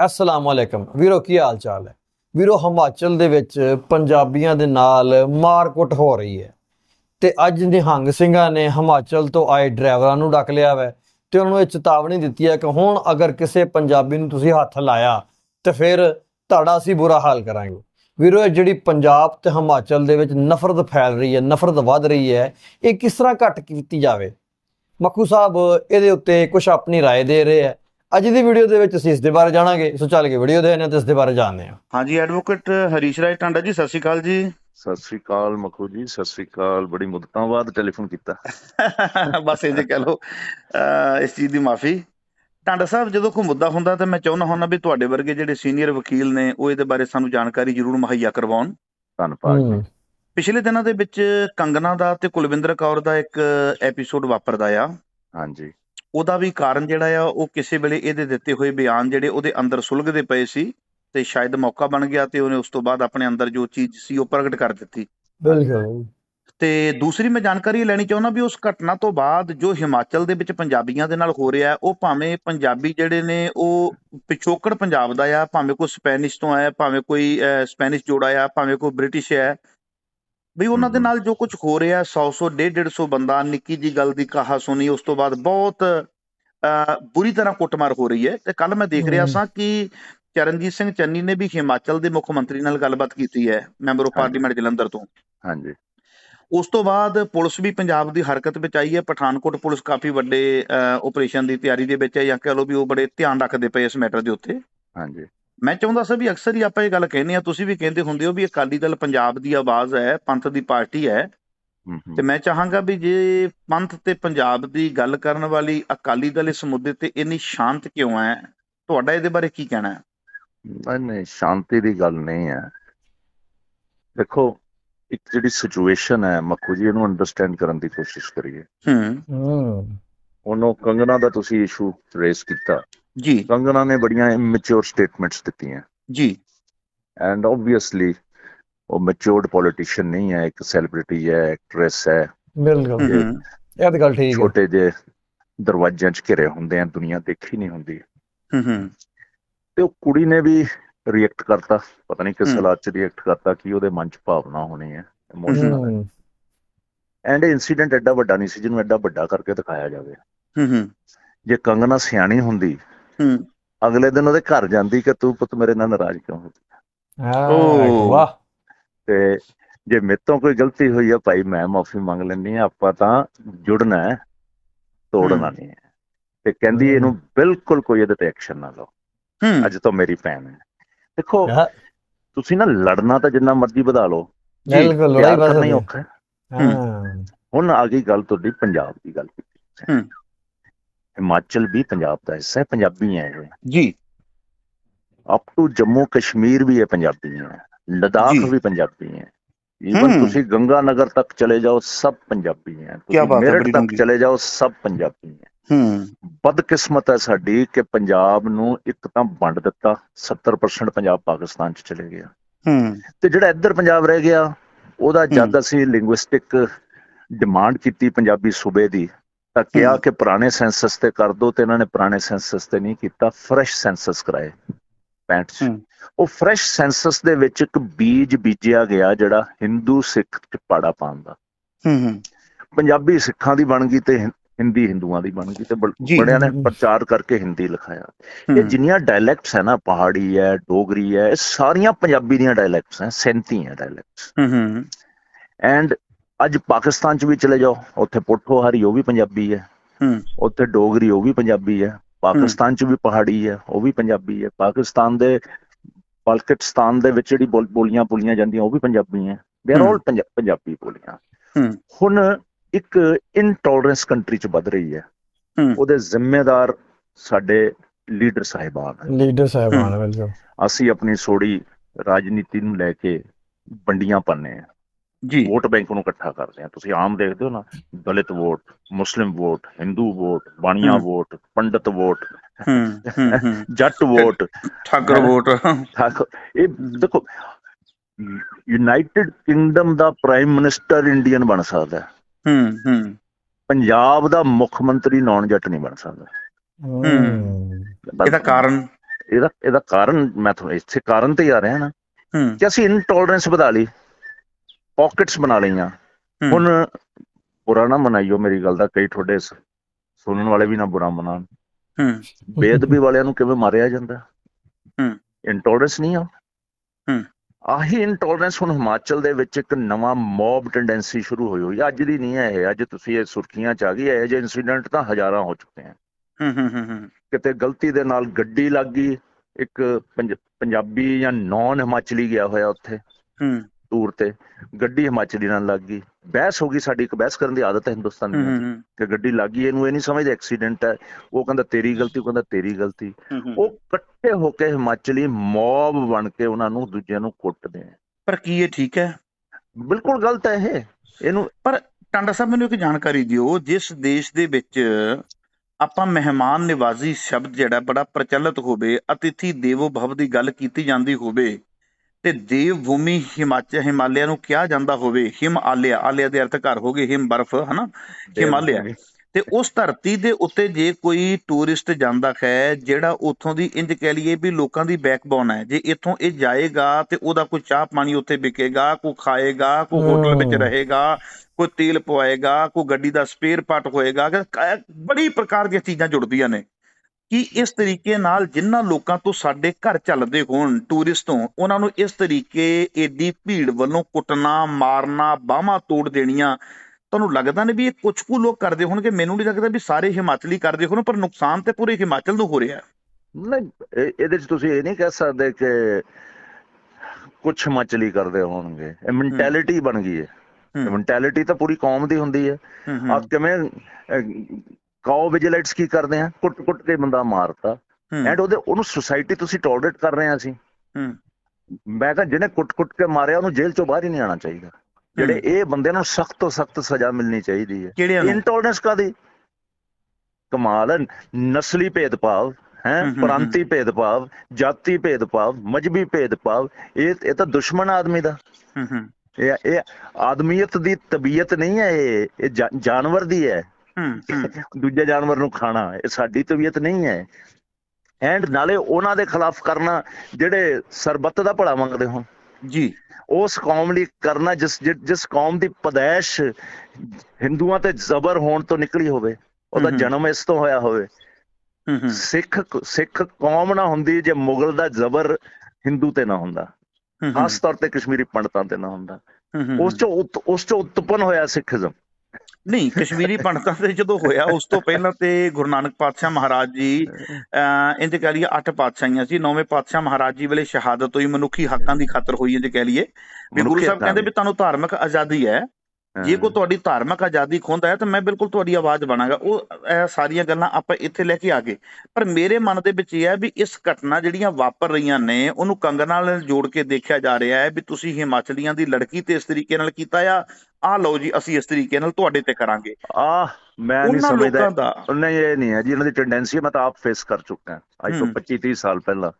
ਅਸਲਾਮ ਅਲੈਕਮ ਵੀਰੋ ਕੀ ਹਾਲ ਚਾਲ ਹੈ ਵੀਰੋ ਹਿਮਾਚਲ ਦੇ ਵਿੱਚ ਪੰਜਾਬੀਆਂ ਦੇ ਨਾਲ ਮਾਰਕੁੱਟ ਹੋ ਰਹੀ ਹੈ ਤੇ ਅੱਜ ਨਿਹੰਗ ਸਿੰਘਾਂ ਨੇ ਹਿਮਾਚਲ ਤੋਂ ਆਏ ਡਰਾਈਵਰਾਂ ਨੂੰ ਡੱਕ ਲਿਆ ਵੈ ਤੇ ਉਹਨਾਂ ਨੂੰ ਇਹ ਚੇਤਾਵਨੀ ਦਿੱਤੀ ਹੈ ਕਿ ਹੁਣ ਅਗਰ ਕਿਸੇ ਪੰਜਾਬੀ ਨੂੰ ਤੁਸੀਂ ਹੱਥ ਲਾਇਆ ਤੇ ਫਿਰ ਤੁਹਾਡਾ ਅਸੀਂ ਬੁਰਾ ਹਾਲ ਕਰਾਂਗੇ ਵੀਰੋ ਇਹ ਜਿਹੜੀ ਪੰਜਾਬ ਤੇ ਹਿਮਾਚਲ ਦੇ ਵਿੱਚ ਨਫ਼ਰਤ ਫੈਲ ਰਹੀ ਹੈ ਨਫ਼ਰਤ ਵੱਧ ਰਹੀ ਹੈ ਇਹ ਕਿਸ ਤਰ੍ਹਾਂ ਘੱਟ ਕੀਤੀ ਜਾਵੇ ਮੱਖੂ ਸਾਹਿਬ ਇਹਦੇ ਉੱਤੇ ਕੁਝ ਆਪਣੀ رائے ਦੇ ਰਹੇ ਹੈ ਅੱਜ ਦੀ ਵੀਡੀਓ ਦੇ ਵਿੱਚ ਅਸੀਂ ਇਸ ਦੇ ਬਾਰੇ ਜਾਣਾਂਗੇ। ਸੋ ਚੱਲ ਕੇ ਵੀਡੀਓ ਦੇ ਨੇ ਤੇ ਇਸ ਦੇ ਬਾਰੇ ਜਾਣਦੇ ਹਾਂ। ਹਾਂਜੀ ਐਡਵੋਕੇਟ ਹਰੀਸ਼ ਰਾਏ ਟਾਂਡਾ ਜੀ ਸਤਿ ਸ਼੍ਰੀ ਅਕਾਲ ਜੀ। ਸਤਿ ਸ੍ਰੀ ਅਕਾਲ ਮਖੂ ਜੀ ਸਤਿ ਸ੍ਰੀ ਅਕਾਲ। ਬੜੀ ਮੁੱਦਤਾਂ ਬਾਅਦ ਟੈਲੀਫੋਨ ਕੀਤਾ। ਬਸ ਇਹ ਜੇ ਕਹਿ ਲਓ ਅਹ ਇਸ ਚੀਜ਼ ਦੀ ਮਾਫੀ। ਟਾਂਡਾ ਸਾਹਿਬ ਜਦੋਂ ਕੋਈ ਮੁੱਦਾ ਹੁੰਦਾ ਤਾਂ ਮੈਂ ਚਾਹੁੰਦਾ ਹੁੰਦਾ ਵੀ ਤੁਹਾਡੇ ਵਰਗੇ ਜਿਹੜੇ ਸੀਨੀਅਰ ਵਕੀਲ ਨੇ ਉਹ ਇਹਦੇ ਬਾਰੇ ਸਾਨੂੰ ਜਾਣਕਾਰੀ ਜ਼ਰੂਰ ਮੁਹੱਈਆ ਕਰਵਾਉਣ। ਧੰਨਵਾਦ ਪਿਛਲੇ ਦਿਨਾਂ ਦੇ ਵਿੱਚ ਕੰਗਨਾ ਦਾ ਤੇ ਕੁਲਵਿੰਦਰ ਕੌਰ ਦਾ ਇੱਕ ਐਪੀਸੋਡ ਵਾਪਰਦਾ ਆ। ਹਾਂਜੀ। ਉਹਦਾ ਵੀ ਕਾਰਨ ਜਿਹੜਾ ਆ ਉਹ ਕਿਸੇ ਵੇਲੇ ਇਹਦੇ ਦਿੱਤੇ ਹੋਏ ਬਿਆਨ ਜਿਹੜੇ ਉਹਦੇ ਅੰਦਰ ਸੁਲਗਦੇ ਪਏ ਸੀ ਤੇ ਸ਼ਾਇਦ ਮੌਕਾ ਬਣ ਗਿਆ ਤੇ ਉਹਨੇ ਉਸ ਤੋਂ ਬਾਅਦ ਆਪਣੇ ਅੰਦਰ ਜੋ ਚੀਜ਼ ਸੀ ਉਹ ਪ੍ਰਗਟ ਕਰ ਦਿੱਤੀ। ਬਿਲਕੁਲ ਤੇ ਦੂਸਰੀ ਮੈਂ ਜਾਣਕਾਰੀ ਲੈਣੀ ਚਾਹੁੰਦਾ ਵੀ ਉਸ ਘਟਨਾ ਤੋਂ ਬਾਅਦ ਜੋ ਹਿਮਾਚਲ ਦੇ ਵਿੱਚ ਪੰਜਾਬੀਆਂ ਦੇ ਨਾਲ ਹੋ ਰਿਹਾ ਉਹ ਭਾਵੇਂ ਪੰਜਾਬੀ ਜਿਹੜੇ ਨੇ ਉਹ ਪਿਛੋਕੜ ਪੰਜਾਬ ਦਾ ਆ ਭਾਵੇਂ ਕੋਈ ਸਪੈਨਿਸ਼ ਤੋਂ ਆਇਆ ਭਾਵੇਂ ਕੋਈ ਸਪੈਨਿਸ਼ ਜੋੜਾ ਆ ਭਾਵੇਂ ਕੋਈ ਬ੍ਰਿਟਿਸ਼ ਹੈ ਵੀ ਉਹਨਾਂ ਦੇ। ਨਾਲ ਜੋ ਕੁਝ ਹੋ ਰਿਹਾ 100 100 150 150 ਬੰਦਾ ਨਿੱਕੀ ਜੀ ਗੱਲ ਦੀ ਕਹਾ ਸੁਣੀ ਉਸ ਤੋਂ ਬਾਅਦ ਬਹੁਤ ਬੁਰੀ ਤਰ੍ਹਾਂ ਕੁੱਟਮਾਰ ਹੋ ਰਹੀ ਹੈ ਤੇ ਕੱਲ ਮੈਂ ਦੇਖ ਰਿਹਾ। ਸਾਂ ਕਿ ਚਰਨਜੀਤ ਸਿੰਘ ਚੰਨੀ ਨੇ ਵੀ ਹਿਮਾਚਲ ਦੇ ਮੁੱਖ ਮੰਤਰੀ ਨਾਲ ਗੱਲਬਾਤ ਕੀਤੀ ਹੈ ਮੈਂਬਰ ਆਫ। ਪਾਰਲੀਮੈਂਟ ਜਲੰਧਰ ਤੋਂ ਹਾਂਜੀ ਉਸ ਤੋਂ ਬਾਅਦ ਪੁਲਿਸ ਵੀ ਪੰਜਾਬ ਦੀ ਹਰਕਤ ਵਿੱਚ ਆਈ ਹੈ ਪਠਾਨਕੋਟ ਪੁਲਿਸ ਕਾਫੀ ਵੱਡੇ ਆਪਰੇਸ਼ਨ ਦੀ ਤਿਆਰੀ ਦੇ ਵਿੱਚ ਹੈ ਜਾਂ ਕਹ ਲਓ ਵੀ ਉਹ ਬੜੇ ਧਿਆਨ ਰੱਖਦੇ ਪਏ ਇਸ ਮੈਟਰ ਦੇ ਉੱਤੇ ਹਾਂਜੀ ਮੈਂ ਚਾਹੁੰਦਾ ਸੀ ਵੀ ਅਕਸਰ ਹੀ ਆਪਾਂ ਇਹ ਗੱਲ ਕਹਿੰਦੇ ਆ ਤੁਸੀਂ ਵੀ ਕਹਿੰਦੇ ਹੁੰਦੇ ਹੋ ਵੀ ਅਕਾਲੀ ਦਲ ਪੰਜਾਬ ਦੀ ਆਵਾਜ਼ ਹੈ ਪੰਥ ਦੀ ਪਾਰਟੀ ਹੈ। ਤੇ ਮੈਂ ਚਾਹਾਂਗਾ ਵੀ ਜੇ ਪੰਥ ਤੇ ਪੰਜਾਬ ਦੀ ਗੱਲ ਕਰਨ ਵਾਲੀ ਅਕਾਲੀ ਦਲ ਇਸ ਮੁੱਦੇ ਤੇ ਇੰਨੀ ਸ਼ਾਂਤ ਕਿਉਂ ਹੈ? ਤੁਹਾਡਾ ਇਹਦੇ ਬਾਰੇ ਕੀ ਕਹਿਣਾ ਹੈ? ਨਹੀਂ ਨਹੀਂ ਸ਼ਾਂਤੀ ਦੀ ਗੱਲ ਨਹੀਂ ਹੈ। ਦੇਖੋ ਇੱਕ ਜਿਹੜੀ ਸਿਚੁਏਸ਼ਨ ਹੈ ਮਖੂ ਜੀ ਇਹਨੂੰ ਅੰਡਰਸਟੈਂਡ ਕਰਨ ਦੀ ਕੋਸ਼ਿਸ਼ ਕਰੀਏ। ਹੂੰ। ਹੂੰ। ਉਹਨੂੰ ਕੰਗਨਾ ਦਾ ਤੁਸੀਂ ਇਸ਼ੂ ਰੇਸ ਕੀਤਾ। ਜੀ ਕੰਗਨਾ ਨੇ ਬੜੀਆਂ ਇਮੈਚੁਰ ਸਟੇਟਮੈਂਟਸ ਦਿੱਤੀਆਂ। ਜੀ। ਐਂਡ ਆਬਵੀਅਸਲੀ ਉਹ ਮੈਚੁਰਡ ਪੋਲੀਟੀਸ਼ੀਅਨ ਨਹੀਂ ਹੈ ਇੱਕ ਸੈਲੀਬ੍ਰਿਟੀ ਹੈ ਐਕਟ੍ਰੈਸ ਹੈ। ਬਿਲਕੁਲ। ਇਹ ਤਾਂ ਗੱਲ ਠੀਕ ਹੈ। ਛੋਟੇ ਜਿਹੇ ਦਰਵਾਜ਼ਿਆਂ 'ਚ ਘਿਰੇ ਹੁੰਦੇ ਆ ਦੁਨੀਆ ਦੇਖੀ ਨਹੀਂ ਹੁੰਦੀ। ਹੂੰ ਹੂੰ। ਤੇ ਉਹ ਕੁੜੀ ਨੇ ਵੀ ਰਿਐਕਟ ਕਰਤਾ। ਪਤਾ ਨਹੀਂ ਕਿਸ। ਹਾਲਾਤ 'ਚ ਰਿਐਕਟ ਕਰਤਾ ਕਿ ਉਹਦੇ ਮਨ 'ਚ ਭਾਵਨਾ ਹੋਣੀ ਹੈ ਇਮੋਸ਼ਨਲ ਐਂਡ ਇਨਸੀਡੈਂਟ ਐਡਾ ਵੱਡਾ ਨਹੀਂ ਸੀ ਜਿਹਨੂੰ ਐਡਾ ਵੱਡਾ ਕਰਕੇ ਦਿਖਾਇਆ ਜਾਵੇ। ਹੂੰ ਹੂੰ। ਜੇ ਕੰਗਨਾ ਸਿਆਣੀ ਹੁੰਦੀ ਹੂੰ। ਅਗਲੇ ਦਿਨ ਉਹਦੇ ਘਰ ਜਾਂਦੀ ਕਿ ਤੂੰ ਪੁੱਤ ਮੇਰੇ ਨਾਲ ਨਾਰਾਜ਼ ਕਿਉਂ ਹੋ ਹਾਂ ਓ। ਵਾਹ। ਤੇ ਜੇ ਮੇਰੇ ਤੋਂ ਕੋਈ ਗਲਤੀ ਹੋਈ ਆ ਭਾਈ ਮੈਂ ਮਾਫੀ ਮੰਗ ਲੈਂਦੀ ਆ ਆਪਾਂ ਤਾਂ ਜੁੜਨਾ ਹੈ ਤੋੜਨਾ। ਨਹੀਂ ਹੈ। ਤੇ ਕਹਿੰਦੀ। ਇਹਨੂੰ ਬਿਲਕੁਲ ਕੋਈ ਇਹਦੇ ਤੇ ਐਕਸ਼ਨ ਨਾ ਲਓ। ਹੂੰ। ਅੱਜ ਤੋਂ ਮੇਰੀ ਭੈਣ ਹੈ। ਦੇਖੋ ਤੁਸੀਂ ਨਾ ਲੜਨਾ ਤਾਂ ਜਿੰਨਾ ਮਰਜ਼ੀ ਵਧਾ ਲਓ। ਬਿਲਕੁਲ ਲੜਾਈ ਬਸ ਕਰਨਾ ਹੀ ਔਖਾ ਹੈ। ਹਾਂ। ਹੁਣ ਆ ਗਈ ਗੱਲ ਤੁਹਾਡੀ ਪੰਜਾਬ ਦੀ ਗੱਲ ਕੀਤੀ ਹੂੰ। ਹਿਮਾਚਲ ਵੀ ਪੰਜਾਬ ਦਾ ਹਿੱਸਾ ਹੈ ਪੰਜਾਬੀ ਹੈ ਇਹ ਜੀ ਅਪ ਟੂ ਜੰਮੂ ਕਸ਼ਮੀਰ ਵੀ ਇਹ ਪੰਜਾਬੀ ਹੈ ਲਦਾਖ। ਵੀ ਪੰਜਾਬੀ ਹੈ ਈਵਨ ਹੂੰ। ਤੁਸੀਂ ਗੰਗਾ ਨਗਰ ਤੱਕ ਚਲੇ ਜਾਓ ਸਭ ਪੰਜਾਬੀ ਹੈ ਤੁਸੀਂ ਹੈ, ਮੇਰਠ ਤੱਕ। ਚਲੇ ਜਾਓ ਸਭ ਪੰਜਾਬੀ ਹੈ ਹੂੰ ਬਦਕਿਸਮਤ ਹੈ ਸਾਡੀ ਕਿ ਪੰਜਾਬ ਨੂੰ ਇੱਕ ਤਾਂ ਵੰਡ ਦਿੱਤਾ 70% ਪੰਜਾਬ ਪਾਕਿਸਤਾਨ ਚ ਚਲੇ ਗਿਆ ਹੂੰ ਤੇ ਜਿਹੜਾ ਇੱਧਰ ਪੰਜਾਬ ਰਹਿ ਗਿਆ ਉਹਦਾ ਜਦ ਹੂੰ। ਅਸੀਂ ਲਿੰਗੁਇਸਟਿਕ ਡਿਮਾਂਡ ਕੀਤੀ ਪੰਜਾਬੀ ਸੂਬੇ ਦੀ ਤਾਂ ਕਿਹਾ। ਕਿ ਪੁਰਾਣੇ ਸੈਂਸਸ ਤੇ ਕਰ ਦੋ ਤੇ ਇਹਨਾਂ ਨੇ ਪੁਰਾਣੇ ਸੈਂਸਸ ਤੇ ਨਹੀਂ ਕੀਤਾ ਫਰੈਸ਼ ਸੈਂਸਸ ਕਰਾਏ 65 ਚ। ਹੂੰ। ਉਹ ਫਰੈਸ਼ ਸੈਂਸਸ ਦੇ ਵਿੱਚ ਇੱਕ ਬੀਜ ਬੀਜਿਆ ਗਿਆ ਜਿਹੜਾ ਹਿੰਦੂ ਸਿੱਖ ਚ ਪਾੜਾ ਪਾਉਣ ਦਾ। ਹੂੰ ਹੂੰ। ਪੰਜਾਬੀ ਸਿੱਖਾਂ ਦੀ ਬਣ ਗਈ ਤੇ ਹਿੰਦੀ ਹਿੰਦੂਆਂ ਦੀ ਬਣ ਗਈ ਤੇ। ਬੜਿਆਂ ਨੇ ਪ੍ਰਚਾਰ ਕਰਕੇ ਹਿੰਦੀ ਲਿਖਾਇਆ। ਇਹ ਜਿੰਨੀਆਂ ਡਾਇਲੈਕਟਸ ਹੈ ਨਾ ਪਹਾੜੀ ਹੈ ਡੋਗਰੀ ਹੈ ਇਹ ਸਾਰੀਆਂ ਪੰਜਾਬੀ ਦੀਆਂ ਡਾਇਲੈਕਟਸ ਹੈ 37 ਹੈ ਡਾਇਲੈਕਟਸ ਹੂੰ ਹੂੰ। ਐਂਡ ਅੱਜ ਪਾਕਿਸਤਾਨ ਚ ਵੀ ਚਲੇ ਜਾਓ ਉੱਥੇ ਪੋਠੋਹਾਰੀ ਉਹ ਵੀ ਪੰਜਾਬੀ ਹੈ। ਹੂੰ। ਉੱਥੇ ਡੋਗਰੀ ਉਹ ਵੀ ਪੰਜਾਬੀ ਹੈ। ਪਾਕਿਸਤਾਨ ਚ ਵੀ ਪਹਾੜੀ ਹੈ ਉਹ ਵੀ ਪੰਜਾਬੀ ਹੈ। ਪਾਕਿਸਤਾਨ ਦੇ ਬਲਕਿਸਤਾਨ ਦੇ ਵਿੱਚ ਜਿਹੜੀ ਬੋਲ- ਬੋਲੀਆਂ ਬੋਲੀਆਂ ਜਾਂਦੀਆਂ ਉਹ ਵੀ ਪੰਜਾਬੀ ਹੈ। They are. ਆਲ ਪੰਜਾਬੀ ਬੋਲੀਆਂ। ਹੁਣ ਇੱਕ ਇਨਟੋਲਰੈਂਸ ਕੰਟਰੀ ਚ ਵੱਧ ਰਹੀ ਹੈ। ਉਹਦੇ ਜ਼ਿੰਮੇਦਾਰ ਸਾਡੇ ਲੀਡਰ ਸਾਹਿਬਾਨ ਲੀਡਰ ਸਾਹਿਬਾਨ ਬਿਲਕੁਲ। ਅਸੀਂ ਆਪਣੀ ਸੋੜੀ ਰਾਜਨੀਤੀ ਨੂੰ ਲੈ ਕੇ ਵੰਡੀਆਂ ਪਾਉਂਦੇ ਆ ਜੀ। ਵੋਟ ਬੈਂਕ ਨੂੰ ਇਕੱਠਾ ਕਰਦੇ ਆ। ਤੁਸੀਂ ਆਮ ਦੇਖਦੇ ਹੋ ਨਾ Dalit vote Muslim vote Hindu vote ਬਾਣੀਆਂ। Vote Pandit vote. ਹੂੰ ਹੂੰ ਹੂੰ। ਜੱਟ ਵੋਟ। ਠਾਕਰ ਵੋਟ। ਇਹ ਦੇਖੋ ਯੂਨਾਈਟਿਡ ਕਿੰਗਡਮ ਦਾ ਪ੍ਰਾਈਮ ਮਿਨਿਸਟਰ ਇੰਡੀਅਨ ਬਣ ਸਕਦਾ ਹੈ। ਹੂੰ ਹੂੰ। ਪੰਜਾਬ ਦਾ ਮੁੱਖ ਮੰਤਰੀ ਨੌਨ ਜੱਟ ਨਹੀਂ ਬਣ ਸਕਦਾ। ਹੂੰ। ਇਹਦਾ ਕਾਰਨ? ਇਹਦਾ ਇਹਦਾ ਕਾਰਨ ਮੈਂ ਤੁਹਾਨੂੰ ਇੱਥੇ ਕਾਰਨ ਤੇ ਆ ਰਿਹਾ ਨਾ ਹੂੰ। ਕਿ ਅਸੀਂ ਇਨਟੋਲਰੈਂਸ ਵਧਾ ਲਈ। ਪਾਕਟਸ ਬਣਾ ਲਈਆਂ। ਹੁਣ ਬੁਰਾ ਨਾ ਮਨਾਈਓ ਮੇਰੀ ਗੱਲ ਦਾ ਕਈ ਤੁਹਾਡੇ ਸੁਣਨ ਵਾਲੇ ਵੀ ਨਾ ਬੁਰਾ ਮਨਾਉਣ ਹੂੰ। ਬੇਅਦਬੀ ਵਾਲਿਆਂ ਨੂੰ ਕਿਵੇਂ ਮਾਰਿਆ ਜਾਂਦਾ? ਹੂੰ। ਇੰਟੋਲਰੈਂਸ ਨਹੀਂ ਆ? ਹੂੰ। ਆਹੀ ਇੰਟੋਲਰੈਂਸ ਹੁਣ ਹਿਮਾਚਲ ਦੇ ਵਿੱਚ ਇੱਕ ਨਵਾਂ ਮੌਬ ਟੈਂਡੈਂਸੀ ਸ਼ੁਰੂ ਹੋਈ ਹੋਈ ਅੱਜ ਦੀ ਨਹੀਂ ਹੈ ਇਹ। ਅੱਜ ਤੁਸੀਂ ਇਹ ਸੁਰਖੀਆਂ ਚ ਆ ਗਈ ਹੈ ਜੇ ਇਨਸੀਡੈਂਟ ਤਾਂ ਹਜ਼ਾਰਾਂ ਹੋ ਚੁੱਕੇ ਹਨ ਹੂੰ ਹੂੰ ਹੂੰ ਕਿਤੇ ਗਲਤੀ ਦੇ ਨਾਲ ਗੱਡੀ ਲੱਗ ਗਈ ਇੱਕ ਪੰਜ- ਪੰਜਾਬੀ ਜਾਂ ਨੌਨ ਹਿਮਾਚਲੀ ਗਿਆ ਹੋਇਆ ਉੱਥੇ। ਹੂੰ। ਟੂਰ ਤੇ ਗੱਡੀ ਹਿਮਾਚਲੀ ਨਾਲ ਲੱਗ ਗਈ। ਬਹਿਸ ਹੋ ਗਈ ਸਾਡੀ ਇੱਕ ਬਹਿਸ ਕਰਨ ਦੀ ਆਦਤ ਹੈ ਹਿੰਦੁਸਤਾਨ ਦੀ ਕਿ ਗੱਡੀ ਲੱਗ ਗਈ ਇਹਨੂੰ ਇਹ ਨਹੀਂ ਸਮਝਦੇ ਐਕਸੀਡੈਂਟ ਹੈ ਉਹ ਕਹਿੰਦਾ ਤੇਰੀ ਗਲਤੀ ਉਹ ਕਹਿੰਦਾ ਤੇਰੀ ਗਲਤੀ। ਉਹ ਇਕੱਠੇ ਹੋ ਕੇ ਹਿਮਾਚਲੀ ਮੌਬ ਬਣ ਕੇ ਉਹਨਾਂ ਨੂੰ ਦੂਜਿਆਂ ਨੂੰ ਕੁੱਟਦੇ ਆ। ਪਰ ਕੀ ਇਹ ਠੀਕ ਹੈ? ਬਿਲਕੁਲ ਗਲਤ ਹੈ ਇਹ। ਇਹਨੂੰ ਟਾਂਡਾ ਸਾਹਿਬ ਮੈਨੂੰ ਇੱਕ ਜਾਣਕਾਰੀ ਦਿਓ ਜਿਸ ਦੇਸ਼ ਦੇ ਵਿੱਚ ਆਪਾਂ ਮਹਿਮਾਨ ਨਿਵਾਜ਼ੀ ਸ਼ਬਦ ਜਿਹੜਾ ਬੜਾ ਪ੍ਰਚਲਿਤ ਹੋਵੇ ਅਤਿਥੀ ਦੇਵੋ ਭਵ ਦੀ ਗੱਲ ਕੀਤੀ ਜਾਂਦੀ ਹੋਵੇ ਤੇ ਦੇਵ ਭੂਮੀ ਹਿਮਾਚਲ ਹਿਮਾਲਿਆ ਨੂੰ ਕਿਹਾ ਜਾਂਦਾ ਹੋਵੇ ਹਿਮ ਆਲਿਆ ਦੇ ਅਰਥ ਘਰ ਹੋ ਗਏ ਹਿਮ ਬਰਫ਼ ਹਨਾ? ਹਿਮਾਲਿਆ। ਤੇ ਉਸ ਧਰਤੀ ਦੇ ਉੱਤੇ ਜੇ ਕੋਈ ਟੂਰਿਸਟ ਜਾਂਦਾ ਹੈ ਜਿਹੜਾ ਉੱਥੋਂ ਦੀ ਇੰਜ ਕਹਿ ਲਈਏ ਵੀ ਲੋਕਾਂ ਦੀ ਬੈਕਬੋਨ ਹੈ ਜੇ ਇੱਥੋਂ ਇਹ ਜਾਏਗਾ ਤੇ ਉਹਦਾ ਕੋਈ ਚਾਹ ਪਾਣੀ ਉੱਥੇ ਵਿਕੇਗਾ ਕੋਈ ਖਾਏਗਾ ਕੋਈ ਹੋਟਲ ਵਿੱਚ। ਰਹੇਗਾ ਕੋਈ ਤੇਲ ਪਵਾਏਗਾ ਕੋਈ ਗੱਡੀ ਦਾ ਸਪੇਅਰ ਪਾਰਟ ਹੋਏਗਾ ਬੜੀ ਪ੍ਰਕਾਰ ਦੀਆਂ ਚੀਜ਼ਾਂ ਜੁੜਦੀਆਂ ਨੇ। ਕਿ ਇਸ ਤਰੀਕੇ ਨਾਲ ਜਿਨ੍ਹਾਂ ਲੋਕਾਂ ਤੋਂ ਸਾਡੇ ਘਰ ਚੱਲਦੇ ਹੋਣ ਟੂਰਿਸਟ ਤੋਂ ਉਹਨਾਂ ਨੂੰ ਇਸ ਤਰੀਕੇ ਏਡੀ ਭੀੜ ਵੱਲੋਂ ਕੁੱਟਣਾ ਮਾਰਨਾ ਬਾਹਾਂ ਤੋੜ ਦੇਣੀਆਂ ਤੁਹਾਨੂੰ ਲੱਗਦਾ ਨੇ ਵੀ ਇਹ ਕੁਝ ਕੁ ਲੋਕ ਕਰਦੇ ਹੋਣਗੇ? ਮੈਨੂੰ ਨਹੀਂ ਲੱਗਦਾ ਵੀ ਸਾਰੇ ਹਿਮਾਚਲੀ ਕਰਦੇ ਹੋਣ ਪਰ ਨੁਕਸਾਨ ਤੇ ਪੂਰੇ ਹਿਮਾਚਲ ਨੂੰ ਹੋ ਰਿਹਾ ਹੈ। ਨਹੀਂ ਇਹ- ਇਹਦੇ ਚ ਤੁਸੀਂ ਇਹ ਨਹੀਂ ਕਹਿ ਸਕਦੇ ਕਿ ਕੁਝ ਹਿਮਾਚਲੀ ਕਰਦੇ ਹੋਣਗੇ। ਇਹ ਮੈਂਟੈਲਿਟੀ ਬਣ ਗਈ ਹੈ। ਮੈਂਟੈਲਿਟੀ ਤਾਂ ਪੂਰੀ ਕੌਮ ਦੀ ਹੁੰਦੀ ਹੈ। ਆ ਕਿਵੇਂ ਕਾਓ ਵਿਜੀਲੈਂਟਸ ਕੀ ਕਰਦੇ ਆ? ਕੁੱਟ ਕੁੱਟ ਕੇ ਬੰਦਾ ਮਾਰਤਾ। ਐਂਡ ਉਹਦੇ ਉਹਨੂੰ ਸੁਸਾਇਟੀ ਤੁਸੀਂ ਟੋਲਰੇਟ ਕਰ ਰਹੇ ਆ ਅਸੀਂ। ਹੂੰ। ਮੈਂ ਕਿਹਾ ਜਿਹਨੇ ਕੁੱਟ ਕੁੱਟ ਕੇ ਮਾਰਿਆ ਉਹਨੂੰ ਜੇਲ੍ਹ ਚੋਂ ਬਾਹਰ ਹੀ ਨਹੀਂ ਆਉਣਾ ਚਾਹੀਦਾ। ਜਿਹੜੇ ਇਹ ਬੰਦੇ ਨੂੰ ਸਖਤ ਤੋਂ ਸਖਤ ਸਜ਼ਾ ਮਿਲਣੀ ਚਾਹੀਦੀ ਹੈ। ਇੰਟੋਲਰੈਂਸ ਕਾਦੀ ਕਮਾਲ ਨਸਲੀ ਭੇਦਭਾਵ ਹੈ? ਪ੍ਰਾਂਤੀ ਭੇਦਭਾਵ ਜਾਤੀ ਭੇਦਭਾਵ ਮਜਬੀ ਭੇਦਭਾਵ। ਇਹ ਇਹ ਤਾਂ ਦੁਸ਼ਮਣ ਆਦਮੀ ਦਾ। ਹੂੰ, ਹੂੰ, ਇਹ ਇਹ ਆਦਮੀਅਤ ਦੀ ਤਬੀਅਤ ਨਹੀਂ ਹੈ ਇਹ। ਜਾਨਵਰ ਦੀ ਹੂੰ, ਦੂਜੇ ਜਾਨਵਰ ਨੂੰ ਖਾਣਾ ਇਹ ਸਾਡੀ ਤਬੀਅਤ ਨਹੀਂ ਹੈ। ਐਂਡ ਨਾਲੇ ਉਹਨਾਂ ਦੇ ਖਿਲਾਫ ਕਰਨਾ ਜਿਹੜੇ ਸਰਬੱਤ ਦਾ ਭਲਾ ਮੰਗਦੇ ਹੋਣ। ਜੀ। ਉਸ ਕੌਮ ਲਈ ਕਰਨਾ ਜਿਸ ਜਿਸ ਕੌਮ ਦੀ ਪਦੈਸ਼ ਹਿੰਦੂਆਂ ਤੇ ਜ਼ਬਰ ਹੋਣ ਤੋਂ ਨਿਕਲੀ ਹੋਵੇ ਉਹਦਾ। ਜਨਮ ਇਸ ਤੋਂ ਹੋਇਆ ਹੋਵੇ। ਸਿੱਖ ਸਿੱਖ ਕੌਮ ਨਾ ਹੁੰਦੀ ਜੇ ਮੁਗਲ ਦਾ ਜ਼ਬਰ ਹਿੰਦੂ ਤੇ ਨਾ ਹੁੰਦਾ। ਖਾਸ ਤੌਰ ਤੇ ਕਸ਼ਮੀਰੀ ਪੰਡਤਾਂ ਤੇ ਨਾ ਹੁੰਦਾ। ਉਸ ਚੋਂ ਉਸ ਚੋਂ ਉਤਪਨ ਹੋਇਆ ਸਿੱਖੀਜ਼ਮ। ਨਹੀਂ ਕਸ਼ਮੀਰੀ ਪੰਡਤਾਂ ਤੇ ਜਦੋਂ ਹੋਇਆ ਉਸ ਤੋਂ ਪਹਿਲਾਂ ਤੇ ਗੁਰੂ ਨਾਨਕ ਪਾਤਸ਼ਾਹ ਮਹਾਰਾਜ ਜੀ ਇੰਜ ਕਹਿ ਲਈਏ ਅੱਠ ਪਾਤਸ਼ਾਹੀਆਂ ਸੀ ਨੌਵੇਂ ਪਾਤਸ਼ਾਹ ਮਹਾਰਾਜ ਜੀ ਵੇਲੇ ਸ਼ਹਾਦਤ ਹੋਈ ਮਨੁੱਖੀ ਹੱਕਾਂ ਦੀ ਖਾਤਰ ਹੋਈ ਇੰਜ ਕਹਿ ਲਈਏ। ਵੀ ਗੁਰੂ ਸਾਹਿਬ ਕਹਿੰਦੇ ਦੀ। ਵੀ ਤੁਹਾਨੂੰ ਧਾਰਮਿਕ ਆਜ਼ਾਦੀ ਹੈ ਜੇ ਕੋਈ ਤੁਹਾਡੀ ਧਾਰਮਿਕ ਆਜ਼ਾਦੀ ਖੋਂਦਾ ਹੈ ਤਾਂ ਮੈਂ ਬਿਲਕੁਲ ਤੁਹਾਡੀ ਆਵਾਜ਼ ਬਣਾਗਾ। ਉਹ ਇਹ ਸਾਰੀਆਂ ਗੱਲਾਂ ਆਪਾਂ ਇੱਥੇ ਲੈ ਕੇ ਆ ਗਏ। ਪਰ ਮੇਰੇ ਮਨ ਦੇ ਵਿੱਚ ਇਹ ਹੈ ਵੀ ਇਸ ਘਟਨਾ ਜਿਹੜੀਆਂ ਵਾਪਰ ਰਹੀਆਂ ਨੇ ਉਹਨੂੰ ਕੰਗਨਾ ਨਾਲ ਜੋੜ ਕੇ ਦੇਖਿਆ ਜਾ ਰਿਹਾ ਹੈ ਵੀ ਤੁਸੀਂ ਹਿਮਾਚਲੀਆਂ ਦੀ ਲੜਕੀ ਤੇ ਇਸ ਤਰੀਕੇ ਨਾਲ ਕੀਤਾ ਆ ਆਹ ਲਓ ਜੀ ਅਸੀਂ ਇਸ ਤਰੀਕੇ ਨਾਲ ਤੁਹਾਡੇ ਤੇ ਕਰਾਂਗੇ। ਆ ਮੈਂ ਨਹੀਂ ਸਮਝਦਾ। ਨਹੀਂ ਇਹ ਨਹੀਂ ਹੈ ਜੀ ਇਹਨਾਂ ਦੀ ਟੈਂਡੈਂਸੀ ਮੈਂ ਤਾਂ ਆਪ ਫੇਸ ਕਰ ਚੁੱਕਾ ਅੱਜ ਤੋਂ ਹਮ। 25 30 ਸਾਲ ਪਹਿਲਾਂ